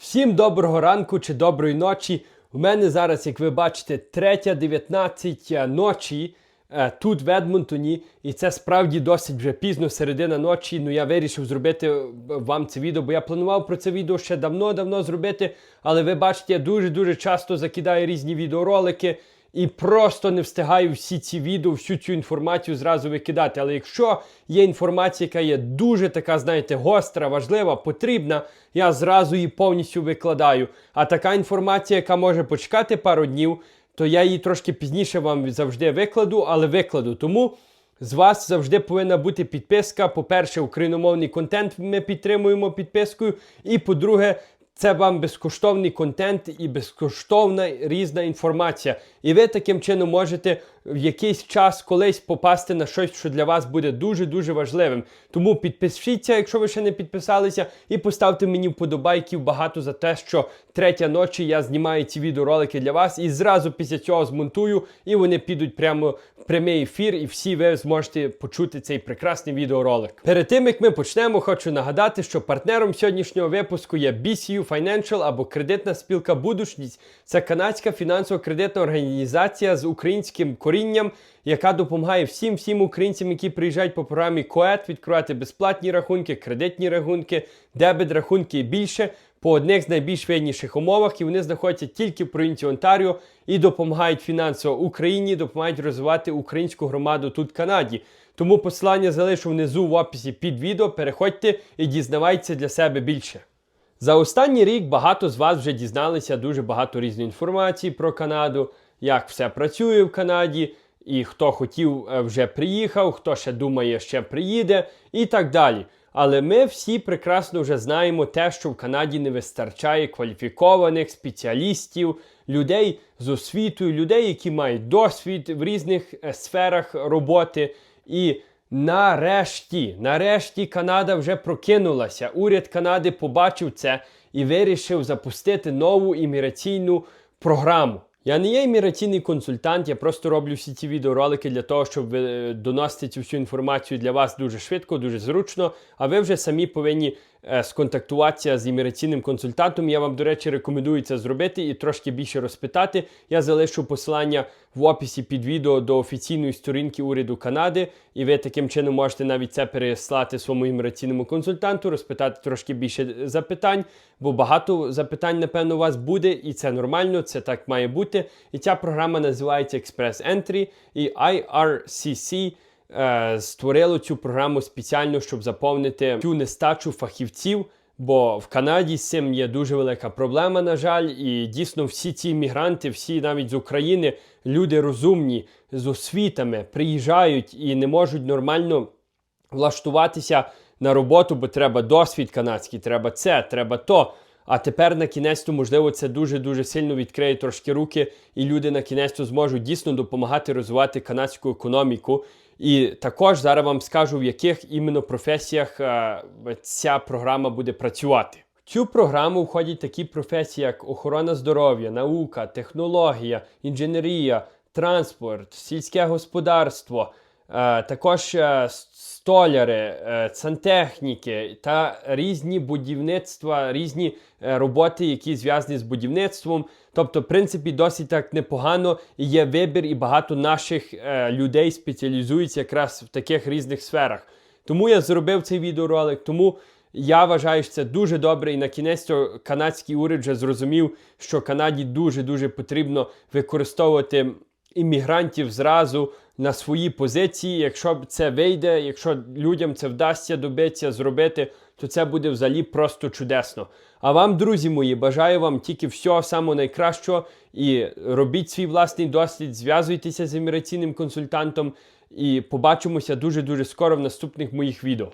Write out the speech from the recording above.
Всім доброго ранку чи доброї ночі. У мене зараз, як ви бачите, 3.19 ночі е, тут в Едмонтоні, і це справді досить вже пізно, середина ночі. Ну я вирішив зробити е, вам це відео, бо я планував про це відео ще давно-давно зробити. Але ви бачите, я дуже-дуже часто закидаю різні відеоролики і просто не встигаю всі ці відео, всю цю інформацію зразу викидати. Але якщо є інформація, яка є дуже така, знаєте, гостра, важлива, потрібна, я зразу її повністю викладаю. А така інформація, яка може почекати пару днів, то я її трошки пізніше вам завжди викладу, але викладу. Тому. З вас завжди повинна бути підписка. По-перше, україномовний контент ми підтримуємо підпискою. І по-друге, це вам безкоштовний контент і безкоштовна різна інформація. І ви таким чином можете в якийсь час колись попасти на щось, що для вас буде дуже-дуже важливим. Тому підпишіться, якщо ви ще не підписалися, і поставте мені вподобайків багато за те, що третя ночі я знімаю ці відеоролики для вас і зразу після цього змонтую, і вони підуть прямо в прямий ефір, і всі ви зможете почути цей прекрасний відеоролик. Перед тим як ми почнемо, хочу нагадати, що партнером сьогоднішнього випуску є BCU Financial або кредитна спілка Будучність. Це канадська фінансово-кредитна організація з українським корінням, яка допомагає всім всім українцям, які приїжджають по програмі КОЕТ, відкривати безплатні рахунки, кредитні рахунки, дебет рахунки і більше по одних з найбільш вигідніших умовах, і вони знаходяться тільки в провінції Онтаріо і допомагають фінансово Україні, допомагають розвивати українську громаду тут в Канаді. Тому посилання залишу внизу в описі під відео. Переходьте і дізнавайтеся для себе більше. За останній рік багато з вас вже дізналися дуже багато різної інформації про Канаду, як все працює в Канаді, і хто хотів е, вже приїхав, хто ще думає, ще приїде, і так далі. Але ми всі прекрасно вже знаємо те, що в Канаді не вистачає кваліфікованих спеціалістів, людей з освітою, людей, які мають досвід в різних е, сферах роботи. І нарешті, нарешті Канада вже прокинулася. Уряд Канади побачив це і вирішив запустити нову імміграційну програму. Я не є імміграційний консультант, я просто роблю всі ці відеоролики для того, щоб е, доносити цю всю інформацію для вас дуже швидко, дуже зручно. А ви вже самі повинні сконтактуватися з імміграційним консультантом. Я вам, до речі, рекомендую це зробити і трошки більше розпитати. Я залишу посилання в описі під відео до офіційної сторінки уряду Канади, і ви таким чином можете навіть це переслати своєму імміграційному консультанту, розпитати трошки більше запитань, бо багато запитань, напевно, у вас буде, і це нормально, це так має бути. І ця програма називається Express Entry і IRCC е, створило цю програму спеціально, щоб заповнити цю нестачу фахівців. Бо в Канаді з цим є дуже велика проблема, на жаль, і дійсно всі ці іммігранти, всі навіть з України, люди розумні з освітами приїжджають і не можуть нормально влаштуватися на роботу, бо треба досвід канадський, треба це, треба то. А тепер на кінець, можливо, це дуже-дуже сильно відкриє трошки руки, і люди на кінець зможуть дійсно допомагати розвивати канадську економіку. І також зараз вам скажу, в яких іменно професіях е, ця програма буде працювати. В цю програму входять такі професії, як охорона здоров'я, наука, технологія, інженерія, транспорт, сільське господарство, також е, столяри, е, сантехніки та різні будівництва, різні е, роботи, які зв'язані з будівництвом. Тобто, в принципі, досить так непогано є вибір, і багато наших е, людей спеціалізуються якраз в таких різних сферах. Тому я зробив цей відеоролик. Тому я вважаю, що це дуже добре, і на кінець канадський уряд вже зрозумів, що Канаді дуже дуже потрібно використовувати іммігрантів зразу на свої позиції. Якщо це вийде, якщо людям це вдасться добитися зробити, то це буде взагалі просто чудесно. А вам, друзі мої, бажаю вам тільки всього самого найкращого і робіть свій власний досвід, зв'язуйтеся з імміграційним консультантом і побачимося дуже дуже скоро в наступних моїх відео.